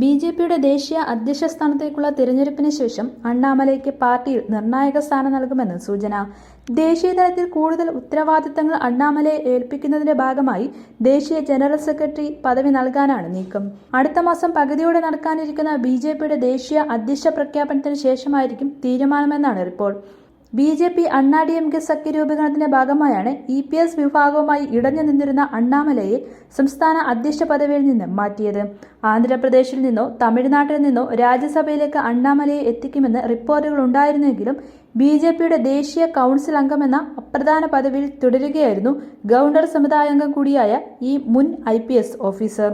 B J പിയുടെ ദേശീയ അധ്യക്ഷ സ്ഥാനത്തേക്കുള്ള തിരഞ്ഞെടുപ്പിന് ശേഷം അണ്ണാമലയ്ക്ക് പാർട്ടിയിൽ നിർണായക സ്ഥാനം നൽകുമെന്ന് സൂചന. ദേശീയ തലത്തിൽ കൂടുതൽ ഉത്തരവാദിത്തങ്ങൾ അണ്ണാമലയെ ഏൽപ്പിക്കുന്നതിന്റെ ഭാഗമായി ദേശീയ ജനറൽ സെക്രട്ടറി പദവി നൽകാനാണ് നീക്കം. അടുത്ത മാസം പകുതിയോടെ നടക്കാനിരിക്കുന്ന ബി ദേശീയ അധ്യക്ഷ പ്രഖ്യാപനത്തിന് ശേഷമായിരിക്കും തീരുമാനമെന്നാണ് report. B J P Anna D M K സഖ്യ രൂപീകരണത്തിന്റെ ഭാഗമായാണ് ഇ പി എസ് വിഭാഗവുമായി ഇടഞ്ഞു നിന്നിരുന്ന അണ്ണാമലയെ സംസ്ഥാന അധ്യക്ഷ പദവിയിൽ നിന്ന് മാറ്റിയത്. ആന്ധ്രാപ്രദേശിൽ നിന്നോ തമിഴ്നാട്ടിൽ നിന്നോ രാജ്യസഭയിലേക്ക് അണ്ണാമലയെ എത്തിക്കുമെന്ന് റിപ്പോർട്ടുകൾ ഉണ്ടായിരുന്നെങ്കിലും ബി ജെ പിയുടെ ദേശീയ കൗൺസിൽ അംഗമെന്ന അപ്രധാന പദവിയിൽ തുടരുകയായിരുന്നു ഗവർണർ സമുദായാംഗം കൂടിയായ ഈ മുൻ I P S officer.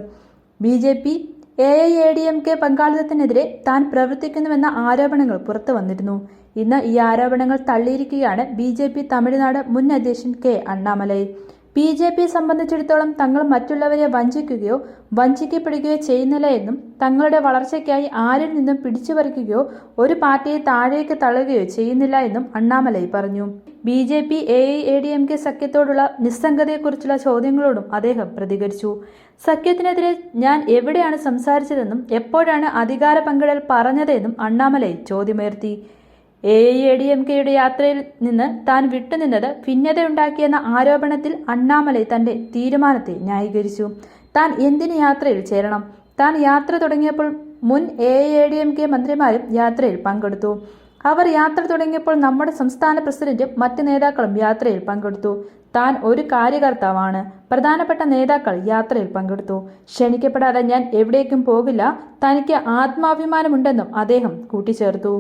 B J P A I A D M K പങ്കാളിത്തത്തിനെതിരെ താൻ പ്രവർത്തിക്കുന്നുവെന്ന ആരോപണങ്ങൾ പുറത്തു വന്നിരുന്നു. ഇന്ന് ഈ ആരോപണങ്ങൾ തള്ളിയിരിക്കുകയാണ് ബി ജെ പി തമിഴ്നാട് മുൻ അധ്യക്ഷൻ K Annamalai. B J P സംബന്ധിച്ചിടത്തോളം തങ്ങൾ മറ്റുള്ളവരെ വഞ്ചിക്കുകയോ വഞ്ചിക്കപ്പെടുകയോ ചെയ്യുന്നില്ല എന്നും തങ്ങളുടെ വളർച്ചയ്ക്കായി ആരിൽ നിന്നും പിടിച്ചുപറിക്കുകയോ ഒരു പാർട്ടിയെ താഴേക്ക് തള്ളുകയോ ചെയ്യുന്നില്ല എന്നും അണ്ണാമലൈ പറഞ്ഞു. B J P A I A D M K സഖ്യത്തോടുള്ള നിസ്സംഗതയെക്കുറിച്ചുള്ള ചോദ്യങ്ങളോടും അദ്ദേഹം പ്രതികരിച്ചു. സഖ്യത്തിനെതിരെ ഞാൻ എവിടെയാണ് സംസാരിച്ചതെന്നും എപ്പോഴാണ് അധികാര പങ്കിടൽ പറഞ്ഞതെന്നും അണ്ണാമലൈ ചോദ്യമുയർത്തി എ എ ഡി എം കെയുടെ യാത്രയിൽ നിന്ന് താൻ വിട്ടുനിന്നത് ഭിന്നതയുണ്ടാക്കിയെന്ന ആരോപണത്തിൽ അണ്ണാമലൈ തന്റെ തീരുമാനത്തെ ന്യായീകരിച്ചു. താൻ എന്തിന് യാത്രയിൽ ചേരണം? താൻ യാത്ര തുടങ്ങിയപ്പോൾ മുൻ A A D M K മന്ത്രിമാരും യാത്രയിൽ പങ്കെടുത്തു. അവർ യാത്ര തുടങ്ങിയപ്പോൾ നമ്മുടെ സംസ്ഥാന പ്രസിഡന്റും മറ്റ് നേതാക്കളും യാത്രയിൽ പങ്കെടുത്തു. താൻ ഒരു കാര്യകർത്താവാണ്. പ്രധാനപ്പെട്ട നേതാക്കൾ യാത്രയിൽ പങ്കെടുത്തു. ക്ഷണിക്കപ്പെടാതെ ഞാൻ എവിടേക്കും പോകില്ല. തനിക്ക് ആത്മാഭിമാനമുണ്ടെന്നും അദ്ദേഹം കൂട്ടിച്ചേർത്തു.